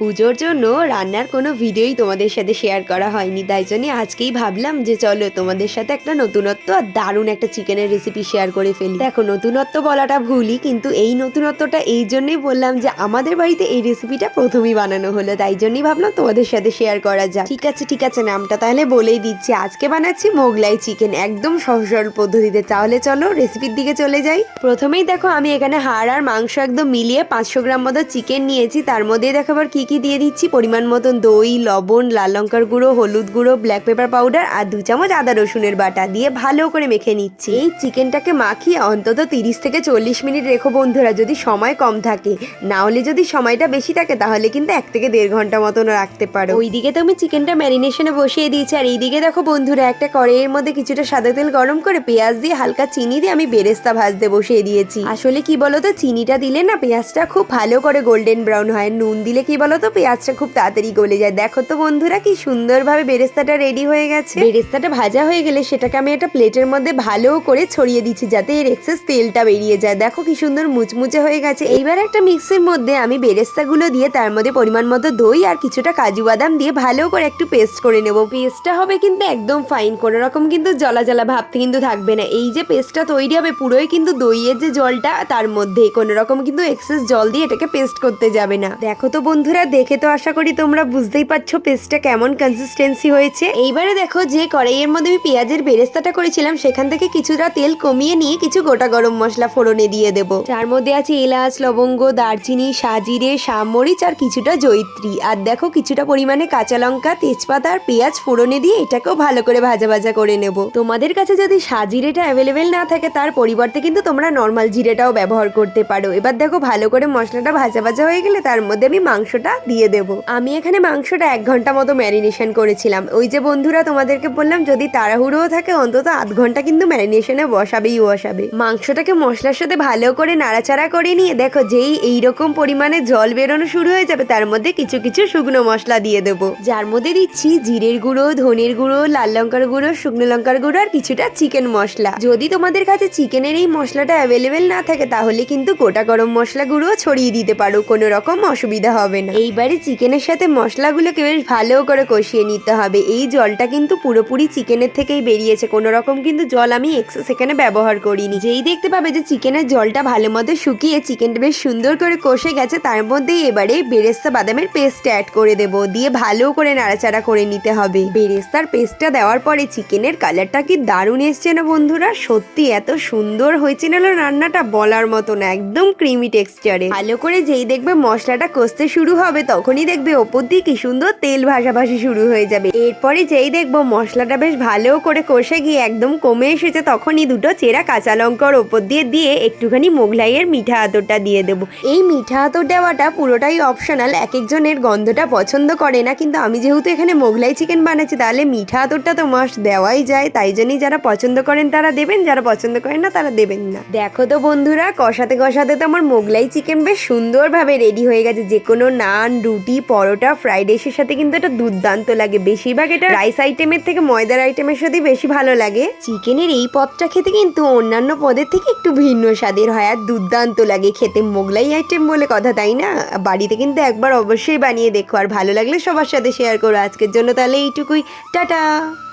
পুজোর জন্য রান্নার কোনো ভিডিওই তোমাদের সাথে শেয়ার করা হয়নি, তাই জন্য আজকেই ভাবলাম যে চলো তোমাদের সাথে একটা নতুনত্ব আর দারুণ একটা চিকেনের রেসিপি শেয়ার করে ফেলি। দেখো, নতুনত্ব বলাটা ভুলই, কিন্তু এই নতুনত্বটা এই জন্যই বললাম যে আমাদের বাড়িতে এই রেসিপিটা প্রথমেই বানানো হলো, তাই জন্যই ভাবলাম তোমাদের সাথে শেয়ার করা যাক। ঠিক আছে ঠিক আছে, নামটা তাহলে বলেই দিচ্ছি। আজকে বানাচ্ছি মোগলাই চিকেন, একদম সহজ সরল পদ্ধতিতে। তাহলে চলো রেসিপির দিকে চলে যাই। প্রথমেই দেখো, আমি এখানে হাড় আর মাংস একদম মিলিয়ে পাঁচশো গ্রাম মতো চিকেন নিয়েছি, তার মধ্যে দেখো আবার কি কি দিয়ে দিচ্ছি। পরিমাণ মতন দই, লবণ, লাল লঙ্কার গুঁড়ো, হলুদ গুঁড়ো ব্ল্যাক পেপার পাউডার আর দু চামচ আদা রসুনের বাটা দিয়ে ভালো করে মেখে নিচ্ছি। এই চিকেনটাকে মাখিয়ে অন্তত তিরিশ থেকে চল্লিশ মিনিট রেখো বন্ধুরা, যদি সময় কম থাকে। না হলে যদি সময়টা বেশি থাকে, তাহলে কিন্তু এক থেকে দেড় ঘণ্টা মতন রাখতে পারো। ওইদিকে তো আমি চিকেনটা ম্যারিনেশনে বসিয়ে দিয়েছি, আর এইদিকে দেখো বন্ধুরা, একটা কড়াইয়ের মধ্যে কিছুটা সাদা তেল গরম করে পেঁয়াজ দিয়ে হালকা চিনি দিয়ে আমি বেরেস্তা ভাজতে বসিয়ে দিয়েছি। আসলে কি বলতো, চিনিটা দিলে না পেঁয়াজটা খুব ভালো করে গোল্ডেন ব্রাউন হয়, নুন দিলে কি বলতো পেঁয়াজটা খুব তাড়াতাড়ি গলে যায়। দেখো তো বন্ধুরা, কি সুন্দরভাবে বেরেস্তাটা রেডি হয়ে গেছে। বেরেস্তাটা ভাজা হয়ে গেলে সেটাকে আমি একটা প্লেটের মধ্যে ভালো করে ছড়িয়ে দিচ্ছি যাতে এর এক্সেস তেলটা বেরিয়ে যায়। দেখো কি সুন্দর মুচমুচে হয়ে গেছে। এইবার একটা মিক্সির মধ্যে আমি বেরেস্তাগুলো দিয়ে তার মধ্যে পরিমাণ মতো দই আর কিছুটা কাজু বাদাম দিয়ে ভালো করে একটু পেস্ট করে নেব। পেস্টটা হবে কিন্তু একদম ফাইন কোনো রকম কিন্তু জলা জলা ভাবতে কিন্তু থাকবে না। এই যে পেস্টটা তৈরি হবে, পুরোই কিন্তু দইয়ের যে জলটা, তার মধ্যে কোনো রকম কিন্তু এক্সেস জল দিয়ে এটাকে পেস্ট করতে যাবে না। দেখো তো বন্ধুরা দেখে তো আশা করি তোমরা বুঝতেই পারছ, পেস্টটা কেমন কনসিস্টেন্সি হয়েছে। এইবারে দেখো যে কড়াইয়ের মধ্যে আমি পেঁয়াজের বেরেস্তাটা করেছিলাম, সেখান থেকে কিছুটা তেল কমিয়ে নিয়ে কিছু গোটা গরম মশলা ফোড়নে দিয়ে দেব। যার মধ্যে আছে এলাচ, লবঙ্গ, দারচিনি, সাজিরে সামরিচ আর কিছুটা জৈত্রী আর দেখো কিছুটা পরিমাণে কাঁচা লঙ্কা, তেজপাতা আর পেঁয়াজ ফোড়নে দিয়ে এটাকেও ভালো করে ভাজা ভাজা করে নেব। তোমাদের কাছে যদি সাজিরেটা অ্যাভেলেবেল না থাকে, তার পরিবর্তে কিন্তু তোমরা নর্মাল জিরেটাও ব্যবহার করতে পারো। এবার দেখো ভালো করে মশলাটা ভাজা ভাজা হয়ে গেলে তার মধ্যে আমি মাংসটা দিয়ে দেব। আমি এখানে মাংসটা এক ঘণ্টা মতো ম্যারিনেশন করেছিলাম। ওই যে বন্ধুরা তোমাদেরকে বললাম, যদি তাড়াহুড়োও থাকে, অন্তত আধ ঘণ্টা কিন্তু ম্যারিনেশনে বসাবেই বসাবে। মাংসটাকে মশলার সাথে ভালো করে নাড়াচাড়া করে নিয়ে, দেখো যেই এইরকম পরিমাণে জল বেরোনো শুরু হয়ে যাবে, তার মধ্যে কিছু কিছু শুকনো মশলা দিয়ে দেবো। যার মধ্যে দিচ্ছি জিরের গুঁড়ো, ধনের গুঁড়ো, লাল লঙ্কার গুঁড়ো, শুকনো লঙ্কার গুঁড়ো আর কিছুটা চিকেন মশলা। যদি তোমাদের কাছে চিকেনের এই মশলাটা অ্যাভেলেবেল না থাকে, তাহলে কিন্তু গোটা গরম মশলা গুঁড়ো ছড়িয়ে দিতে পারো, কোনো রকম অসুবিধা হবে না। এইবারে চিকেনের সাথে মশলাগুলোকে বেশ ভালো করে কষিয়ে নিতে হবে। এই জলটা কিন্তু পুরোপুরি চিকেনের থেকেই বেরিয়েছে। কোনো রকম কিন্তু জল আমি এক্সেস এখানে ব্যবহার করিনি। যেই দেখতে পাবে যে চিকেনের জলটা ভালো মতো শুকিয়ে চিকেনটা বেশ সুন্দর করে কষে গেছে, তার মধ্যেই এবারে বেরেস্তা বাদামের পেস্ট অ্যাড করে দেব। দিয়ে ভালো করে নাড়াচাড়া করে নিতে হবে। বেরেস্তার পেস্টটা দেওয়ার পরে চিকেনের কালারটা কি দারুণ এসছে না বন্ধুরা? সত্যি এত সুন্দর হয়েছিল না রান্নাটা বলার মতো না, একদম ক্রিমি টেক্সচারে ভালো করে যেই দেখবে মশলাটা কষতে শুরু হবে তখনই দেখবে ওপর দিয়ে কি সুন্দর তেল ভাসাভাসি শুরু হয়ে যাবে। এরপরে যেই দেখব মশলাটা বেশ ভালো করে কষে গিয়ে একদম কমে এসেছে, তখনই দুটো চেরা কাঁচা লঙ্কার ওপর দিয়ে দিয়ে একটুখানি মোগলাইয়ের মিঠা আতরটা দিয়ে দেবো। এই মিঠা আতর দেওয়াটা পুরোটাই অপশনাল এক একজনের গন্ধটা পছন্দ করে না, কিন্তু আমি যেহেতু এখানে মোগলাই চিকেন বানাচ্ছি, তাহলে মিঠা আতরটা তো মাস্ট দেওয়াই যায়। তাই জন্যই যারা পছন্দ করেন তারা দেবেন, যারা পছন্দ করেন না তারা দেবেন না। দেখো তো বন্ধুরা, কষাতে কষাতে তো আমার মোগলাই চিকেন বেশ সুন্দরভাবে রেডি হয়ে গেছে, যে কোনো নান রুটি, পরোটা ফ্রাইড রাইসের সাথে কিন্তু এটা দুর্দান্ত লাগে। বেশিরভাগ এটা রাইস আইটেমের থেকে ময়দার আইটেমের সাথে বেশি ভালো লাগে। চিকেনের এই পদটা খেতে কিন্তু অন্যান্য পদের থেকে একটু ভিন্ন স্বাদের হয় আর দুর্দান্ত লাগে খেতে। মোগলাই আইটেম বলে কথা, তাই না? বাড়িতে কিন্তু একবার অবশ্যই বানিয়ে দেখো। আর ভালো লাগলে সবার সাথে শেয়ার করো। আজকের জন্য তাহলে এইটুকুই। টাটা!